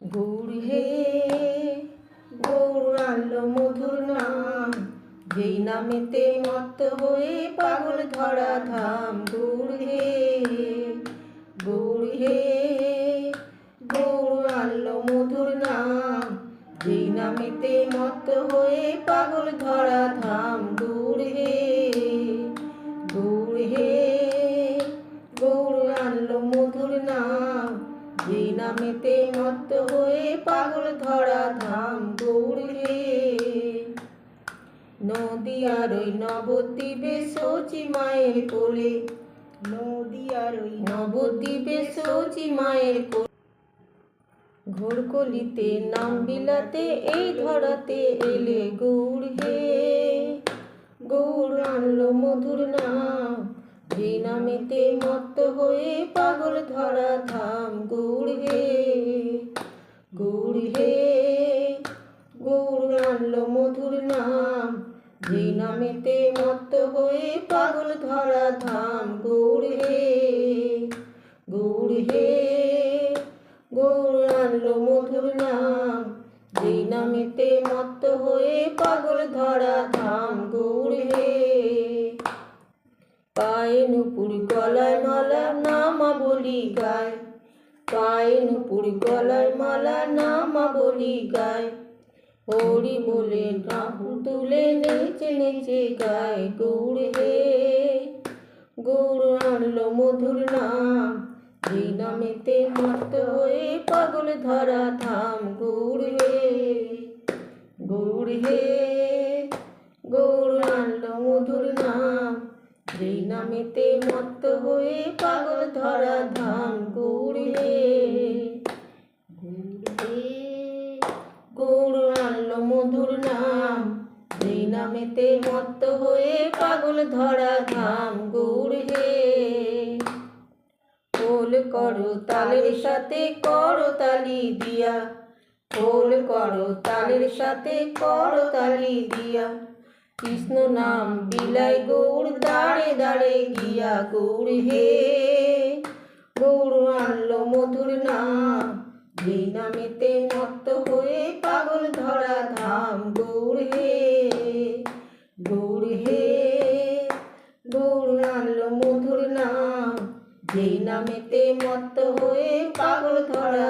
গৌর হে, গৌর আনলো মধুর নাম। যেই নামেতে মত্ত হয়ে পাগল ধরা ধাম গৌর হে গৌর হে, গৌর আনলো মধুর নাম। যেই নামেতে মত্ত হয়ে পাগল ধরা ধাম নামেতে মত্ত হয়ে পাগল ধরা ধাম নদী আর ওই নবদ্বীপে শৌচি মায়ের কোলে। নদী আর ওই নবদ্বীপে শৌচি মায়ের কোলে। ঘোরকলিতে নাম বিলাতে, এই ধরাতে এলে গৌড় হে। গৌড় আনলো মধুর নাম। নামেতে মত্ত হয়ে পাগল ধরা থাম গৌর হে গৌর হে গৌর আনলো মধুর নাম। যে নামেতে মত্ত হয়ে পাগল ধরা থাম গৌর হে গৌর হে গৌর আনলো মধুর নাম। নামেতে মত্ত হয়ে পাগল ধরা থাম গৌর হে। পায়ে নুপুর গলায় মালা নামা বলি গায়। পায়ে নুপুর গলায় মালা নামা বলি গায়। হরি বলে নাহু তুলে নেচে নেচে গায় গৌর হে। গৌর আনলো মধুর নাম যেই নামেতে মত্ত হয়ে পাগল ধরা ধাম গৌর হে। গৌর হে গৌর আনলো মধুর নাম। যেই নামেতে মত্ত হয়ে পাগল ধরা ধাম হে গৌর আনলো মধুর নাম। যেই নামেতে মত্ত হয়ে পাগল ধরা ধাম হে খোল করো তালের সাথে, করো তালি দিয়া। খোল করো তালের সাথে, করো তালি দিয়া। কৃষ্ণ নাম বিলাই গৌর দাঁড়ে দাঁড়ে গিয়া গৌর হে গৌর আনলো মধুর নাম। নামেতে মত্ত হয়ে পাগল ধরা ধাম। গৌর হে গৌর হে গৌর আনলো মধুর নাম। যেই নামেতে মত্ত হয়ে পাগল ধরা